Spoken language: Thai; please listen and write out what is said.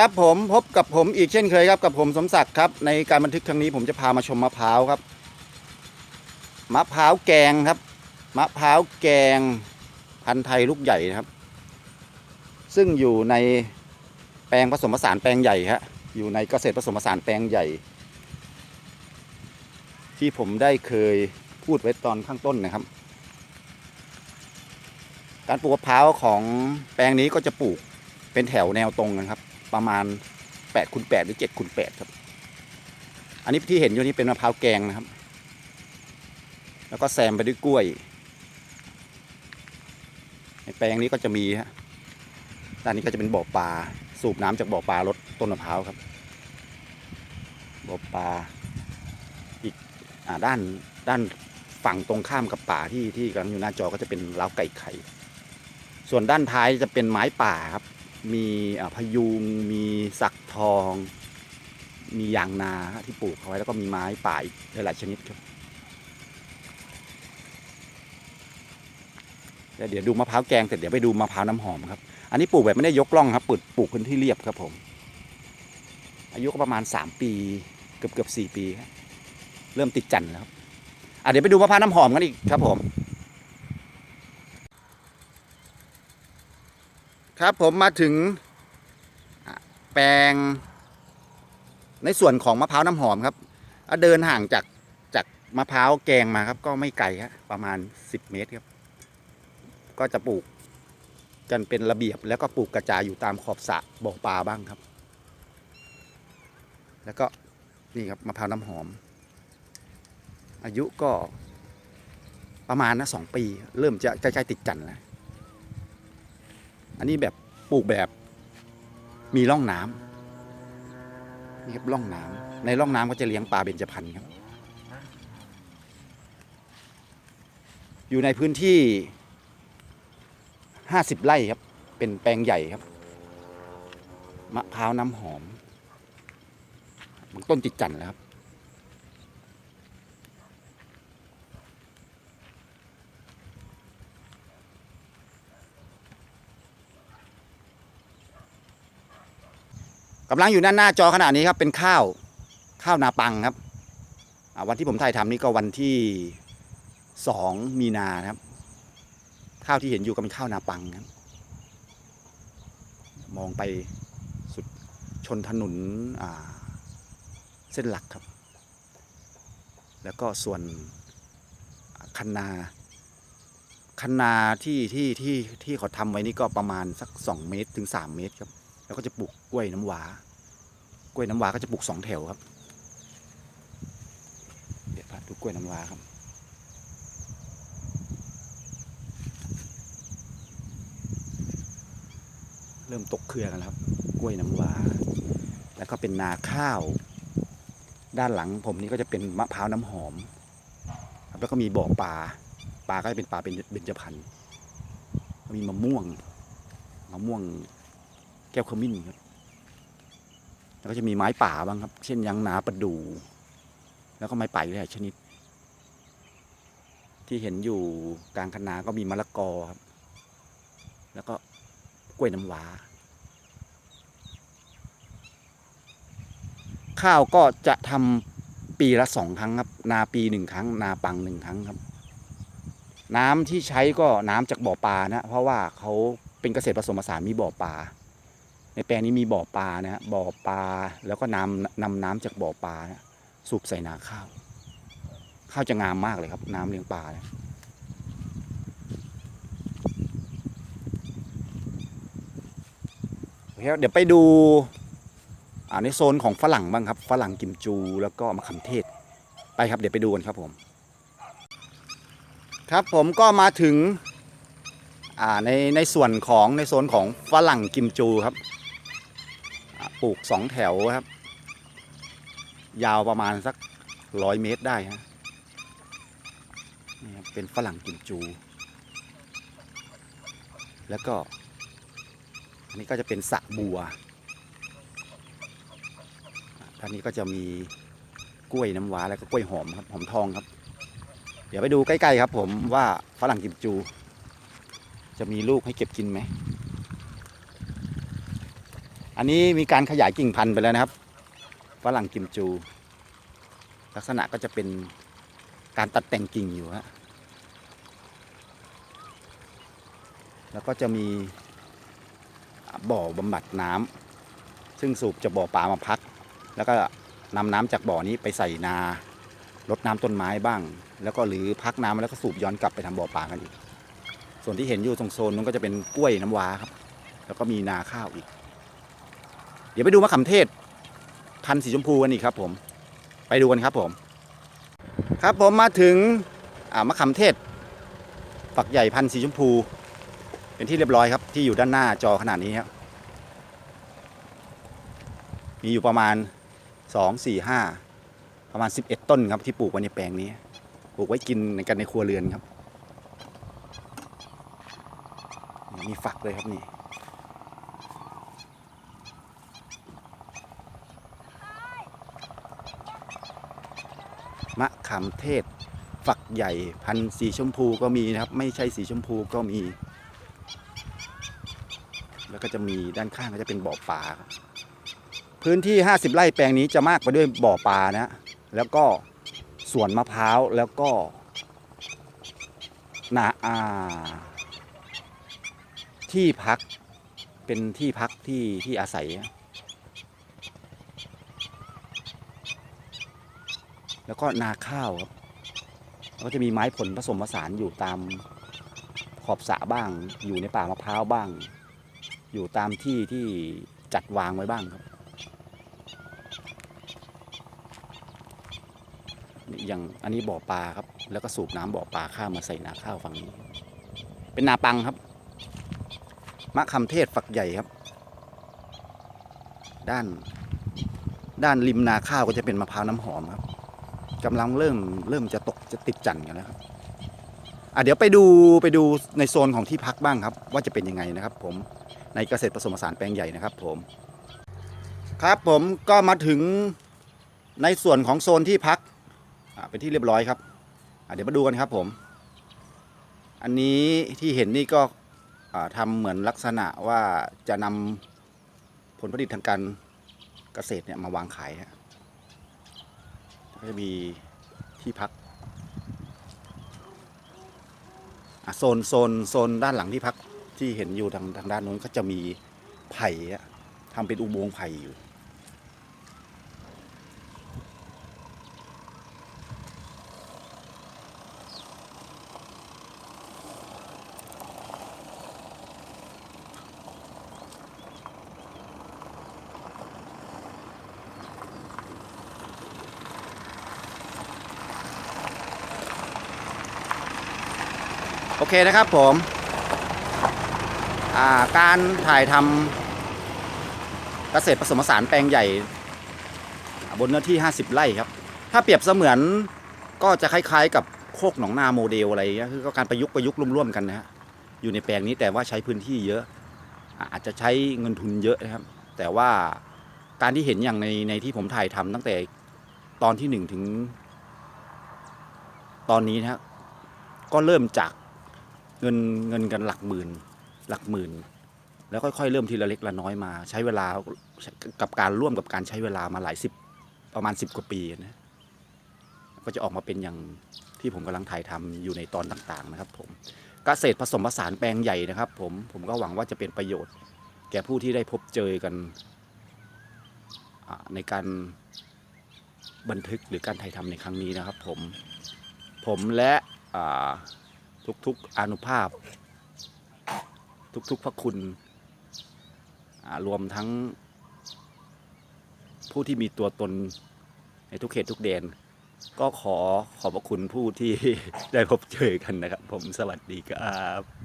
ครับผมพบกับผมอีกเช่นเคยครับกับผมสมศักดิ์ครับในการบันทึกครั้งนี้ผมจะพามาชมมะพร้าวครับมะพร้าวแกงครับมะพร้าวแกงพันธุ์ไทยลูกใหญ่นะครับ ซึ่งอยู่ในแปลงผสมผสานแปลงใหญ่ฮะอยู่ในเกษตรผสมผสานแปลงใหญ่ ที่ผมได้เคยพูดไว้ตอนข้างต้นนะครับ การปลูกมะพร้าวของแปลงนี้ก็จะปลูกเป็นแถวแนวตรงนะครับ ประมาณ8คูณ8หรือ7คูณ8ครับ อันนี้ที่เห็นอยู่นี่เป็นมะพร้าวแกงนะครับ แล้วก็แซมไปด้วยกล้วย ในแปลงนี้ก็จะมีฮะด้านนี้ก็จะเป็นบ่อปลาสูบน้ำจากบ่อปลาลดต้นมะพร้าวครับบ่อปลาอีกอ่าด้านด้านฝั่งตรงข้ามกับป่าที่ที่กำลังอยู่หน้าจอก็จะเป็นเล้าไก่ไข่ ส่วนด้านท้ายจะเป็นไม้ป่าครับ มีอ่าพยุง มีสักทอง มียางนาที่ปลูกเอาไว้แล้วก็มีไม้ป่าอีกหลายชนิดครับแล้วเดี๋ยวดูมะพร้าวแกงเสร็จเดี๋ยวไปดูมะพร้าวน้ำหอมครับ อันนี้ปลูกแบบไม่ได้ยกล่องครับปลูกปลูกพื้นที่เรียบครับผม อายุก็ประมาณ 3 ปี เกือบเกือบสี่ปี เริ่มติดจันทร์แล้วครับเดี๋ยวไปดูมะพร้าวน้ำหอมกันอีกครับผม ครับผมมาถึงแปลง ในส่วนของมะพร้าวน้ำหอมครับเดินห่างจากจากมะพร้าวแกงมาครับ ก็ไม่ไกลครับประมาณ 10 เมตรครับ ก็จะปลูกกันเป็นระเบียบแล้วก็ปลูกกระจายอยู่ตามขอบสระบ่อปลาบ้างครับ แล้วก็นี่ครับมะพร้าวน้ำหอม อายุก็ประมาณนะสองปี เริ่มจะใกล้ๆติดจันทร์แล้ว อันนี้แบบปลูกแบบมีร่องน้ำนี่ครับร่องน้ำในร่องน้ำก็จะเลี้ยงปลาเบญจพรรณครับ อยู่ในพื้นที่ห้าสิบไร่ครับ เป็นแปลงใหญ่ครับ มะพร้าวน้ำหอม มันต้นติดจันทร์แล้วครับ กำลังอยู่ด้านหน้าจอขณะนี้ครับเป็นข้าวข้าวนาปังครับวันที่ผมถ่ายทำนี่ก็วันที่สองมีนาครับ ข้าวที่เห็นอยู่ก็เป็นข้าวนาปังครับ มองไปสุดชนถนนเส้นหลักครับ แล้วก็ส่วนคันนาคันนาที่ที่ที่ที่เขาทำไว้นี่ก็ประมาณสักสองเมตรถึงสามเมตรครับ แล้วก็จะปลูกกล้วยน้ำว้ากล้วยน้ำว้าก็จะปลูกสองแถวครับ เดี๋ยวพาดูกล้วยน้ำว้าครับเริ่มตกเครือกันครับ กล้วยน้ำว้า แล้วก็เป็นนาข้าว ด้านหลังผมนี่ก็จะเป็นมะพร้าวน้ำหอม ครับ แล้วก็มีบ่อปลา ปลาก็จะเป็นปลาเป็นเบญจพรรณมีมะม่วง มะม่วง ก้วขมิ้นครับแล้วก็จะมีไม้ป่าบ้างครับ เช่นยางนาประดูแล้วก็ไม้ป่าอีกหลายชนิด ที่เห็นอยู่กลางคะนาก็มีมะละกอครับ แล้วก็กล้วยน้ำว้า ข้าวก็จะทำปีละสองครั้งครับ นาปีหนึ่งครั้ง นาปังหนึ่งครั้งครับ น้ำที่ใช้ก็น้ำจากบ่อปลานะ เพราะว่าเขาเป็นเกษตรผสมผสานมีบ่อปลา ในแปลงนี้มีบ่อปลานะฮะบ่อปลาแล้วก็นำนำน้ำจากบ่อปลานะสูบใส่นาข้าว ข้าวจะงามมากเลยครับ น้ำเลี้ยงปลาเนี่ยโอเคครับเดี๋ยวไปดูในโซนของฝรั่งบ้างครับฝรั่งกิมจูแล้วก็มะขามเทศ ไปครับเดี๋ยวไปดูกันครับผม ครับผมก็มาถึงในในส่วนของในโซนของฝรั่งกิมจูครับ ปลูกสองแถวครับ ยาวประมาณสักร้อยเมตรได้ฮะนี่ครับเป็นฝรั่งกิมจู แล้วก็ อันนี้ก็จะเป็นสระบัวอ่าท่านนี้ก็จะมีกล้วยน้ำว้าแล้วก็กล้วยหอมครับ หอมทองครับ เดี๋ยวไปดูใกล้ๆครับ ผมว่าฝรั่งกิมจู จะมีลูกให้เก็บกินไหม อันนี้มีการขยายกิ่งพันธุ์ไปแล้วนะครับฝรั่งกิมจู ลักษณะก็จะเป็นการตัดแต่งกิ่งอยู่ฮะแล้วก็จะมีบ่อบำบัดน้ำซึ่งสูบจากบ่อปลามาพัก แล้วก็นำน้ำจากบ่อนี้ไปใส่นารดน้ำต้นไม้บ้าง แล้วก็หรือพักน้ำแล้วก็สูบย้อนกลับไปทำบ่อปลากันอีก ส่วนที่เห็นอยู่ตรงโซนนู้นก็จะเป็นกล้วยน้ำว้าครับ แล้วก็มีนาข้าวอีก ดี๋ยวไปดูมะขามเทศ พันธุ์สีชมพูกันอีกครับ ผม ไปดูกันครับผม ครับผมมาถึงมะขามเทศฝักใหญ่พันธุ์สีชมพู เป็นที่เรียบร้อยครับ ที่อยู่ด้านหน้าจอขนาดนี้ครับมีอยู่ประมาณ2 4 5ประมาณ11ต้นครับที่ปลูกไว้ในแปลงนี้ ปลูกไว้กินกันในครัวเรือนครับ มีฝักเลยครับนี่ ขามเทศ ฝักใหญ่พันสีชมพูก็มีนะครับ ไม่ใช่สีชมพูก็มี แล้วก็จะมีด้านข้างก็จะเป็นบ่อปลาพื้นที่ 50 ไร่แปลงนี้จะมากไปด้วยบ่อปลานะ แล้วก็สวนมะพร้าวแล้วก็นาอาที่พักเป็นที่พักที่ที่อาศัย แล้วก็นาข้าวครับแล้วก็จะมีไม้ผลผสมผสานอยู่ตามขอบสระบ้าง อยู่ในป่ามะพร้าวบ้าง อยู่ตามที่ที่จัดวางไว้บ้างครับอย่างอันนี้บ่อปลาครับ แล้วก็สูบน้ำบ่อปลาข้ามมาใส่นาข้าวฝั่งนี้ เป็นนาปังครับมะขามเทศฝักใหญ่ครับ ด้าน ด้านริมนาข้าวก็จะเป็นมะพร้าวน้ำหอมครับ กำลังเริ่มเริ่มจะตกจะติดจันทร์กันแล้วครับอะเดี๋ยวไปดูไปดูในโซนของที่พักบ้างครับ ว่าจะเป็นยังไงนะครับ ผมในเกษตรผสมผสานแปลงใหญ่นะครับ ผม ครับผมก็มาถึงในส่วนของโซนที่พักอะเป็นที่เรียบร้อยครับอะเดี๋ยวมาดูกันครับผม อันนี้ที่เห็นนี่ก็อ่าทำเหมือนลักษณะว่าจะนำผลผลิตทางการเกษตรเนี่ยมาวางขายฮะ จะมีที่พักโซนโซนโซนด้านหลังที่พักที่เห็นอยู่ทางทางด้านนู้นก็จะมีไผ่ทำเป็นอุโมงค์ไผ่อยู่ โอเคนะครับผมาการถ่ายทำเกษตรผสมผสานแปลงใหญ่ บนเนื้อที่ 50 ไร่ครับ ถ้าเปรียบเสมือนก็จะคล้ายๆ กับโคกหนองนาโมเดลอะไรเงี้ยคือก็การประยุกต์ประยุกต์ร่วมๆกันนะฮะอยู่ในแปลงนี้แต่ว่าใช้พื้นที่เยอะ อาจจะใช้เงินทุนเยอะนะครับ แต่ว่าการที่เห็นอย่างในในที่ผมถ่ายทำตั้งแต่ตอนที่หนึ่งถึง ตอนนี้นะฮะก็เริ่มจาก เงินเงินกันหลักหมื่น หลักหมื่น แล้วค่อยๆเริ่มทีละเล็กละน้อยมา ใช้เวลากับการร่วมกับการใช้เวลามาหลายสิบประมาณสิบกว่าปีนะก็จะออกมาเป็นอย่างที่ผมกำลังถ่ายทำอยู่ในตอนต่างๆนะครับ ผมเกษตรผสมผสานแปลงใหญ่นะครับ ผมผมก็หวังว่าจะเป็นประโยชน์ แก่ผู้ที่ได้พบเจอกันในการบันทึกหรือการถ่ายทำในครั้งนี้นะครับ ผมผมและ ทุกๆอนุภาพ ทุกๆพระคุณรวมทั้ง ผู้ที่มีตัวตนในทุกเขตทุกแดนก็ขอขอบพระคุณผู้ที่ได้พบเจอกันนะครับ ผมสวัสดีครับ